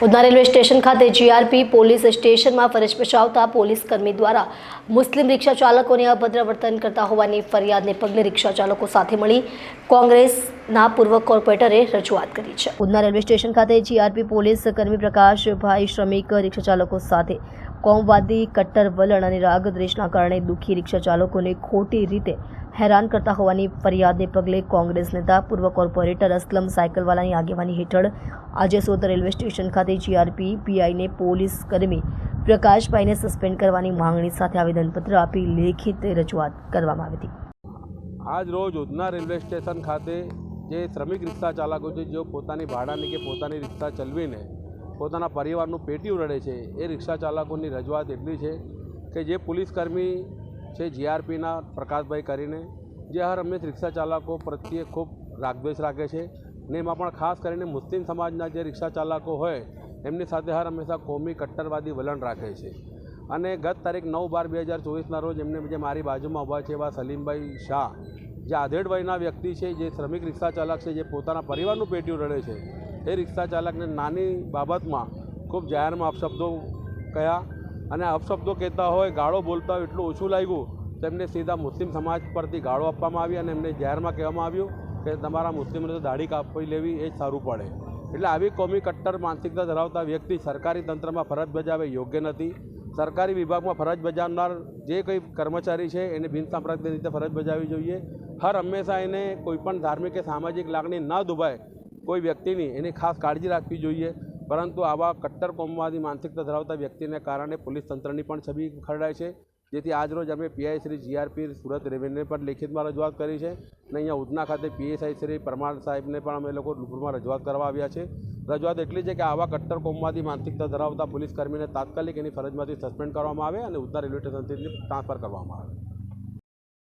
Udhna railway station ખાતે GRP police સ્ટેશનમાં ફરજ બજાવતા પોલીસ કર્મી દ્વારા મુસ્લિમ રિક્ષા ચાલકોને અભદ્ર વર્તન કરતા હોવાની ફરિયાદને પગલે રિક્ષા ચાલકો સાથે મળી કોંગ્રેસના પૂર્વ કોર્પોરેટરે રજૂઆત કરી છે. ઉધના રેલવે સ્ટેશન ખાતે જીઆરપી પોલીસ કર્મી પ્રકાશભાઈ શ્રમિક રિક્ષા ચાલકો સાથે કોમવાદી, કટ્ટર, વલણ અને રાગ દ્વેષના કારણે દુઃખી રિક્ષા ચાલકોને ખોટી રીતે હેરાન કરતા હોવાની ફરિયાદને પગલે કોંગ્રેસ નેતા, પૂર્વ કોર્પોરેટર અસલમ સાયકલવાલાની આગેવાની હેઠળ આજે સોદ રેલવે સ્ટેશન ખાતે જીઆરપી પીઆઈને પોલીસ કર્મી પ્રકાશભાઈને સસ્પેન્ડ કરવાની માંગણી સાથે આવેદનપત્ર આપી લેખિત રજૂઆત કરવામાં આવી હતી. આજ રોજ ઉધના રેલવે સ્ટેશન ખાતે જે શ્રમિક રિક્ષા ચાલકો છે, જેઓ પોતાની ભાડાની કે પોતાની રિક્ષા ચલાવીને પોતાના પરિવારનું પેટીયું રડે છે, એ રિક્ષા ચાલકોની રજૂઆત એટલી છે કે જે પોલીસકર્મી છે જીઆરપીના પ્રકાશભાઈ કરીને, જે હર હંમેશ રિક્ષા ચાલકો પ્રત્યે ખૂબ રાગદ્વેષ રાખે છે ને એમાં પણ ખાસ કરીને મુસ્લિમ સમાજના જે રિક્ષા ચાલકો હોય, એમની સાથે હર હંમેશા કોમી કટ્ટરવાદી વલણ રાખે છે. અને ગત તારીખ નવ બાર બે હજાર ચોવીસના રોજ એમને જે મારી બાજુમાં ઊભા છે એવા સલીમભાઈ શાહ, જે આધેડ વયના વ્યક્તિ છે, જે શ્રમિક રિક્ષા ચાલક છે, જે પોતાના પરિવારનું પેટીયું રડે છે એ રિક્ષા ચાલકને નાની બાબતમાં ખૂબ જાહેરમાં અપશબ્દો કહ્યા અને અપશબ્દો કહેતા હોય, ગાળો બોલતા હોય એટલું ઓછું લાગ્યું. તેમને સીધા મુસ્લિમ સમાજ પરથી ગાળો આપવામાં આવી અને એમને જાહેરમાં કહેવામાં આવ્યું કે તમારા મુસ્લિમને તો દાઢી કાપી લેવી એ જ સારું પડે. એટલે આવી કોમી કટ્ટર માનસિકતા ધરાવતા વ્યક્તિ સરકારી તંત્રમાં ફરજ બજાવે યોગ્ય નથી. સરકારી વિભાગમાં ફરજ બજાવનાર જે કંઈ કર્મચારી છે એને બિનસાંપ્રદાયિક રીતે ફરજ બજાવવી જોઈએ. હર હંમેશા એને કોઈપણ ધાર્મિક કે સામાજિક લાગણી ન દુભાય કોઈ વ્યક્તિની એની ખાસ કાળજી રાખવી જોઈએ. પરંતુ આવા કટ્ટર કોમવાદી માનસિકતા ધરાવતા વ્યક્તિને કારણે પોલીસ તંત્રની પણ છબી ખરડાય છે. જેથી આજરોજ અમે PI Shri GRP Surat revenue પર લેખિતમાં રજૂઆત કરી છે અને અહીંયા ઉધના ખાતે પીએસઆઈ શ્રી પરમાર સાહેબને પણ અમે લોકો રૂબરૂમાં રજૂઆત કરવા આવ્યા છે. રજૂઆત એટલી છે કે આવા કટ્ટર કોમવાદી માનસિકતા ધરાવતા પોલીસ કર્મીને તાત્કાલિક એની ફરજમાંથી સસ્પેન્ડ કરવામાં આવે અને ઉધના રેલવે સ્ટેશનથી ટ્રાન્સફર કરવામાં આવે.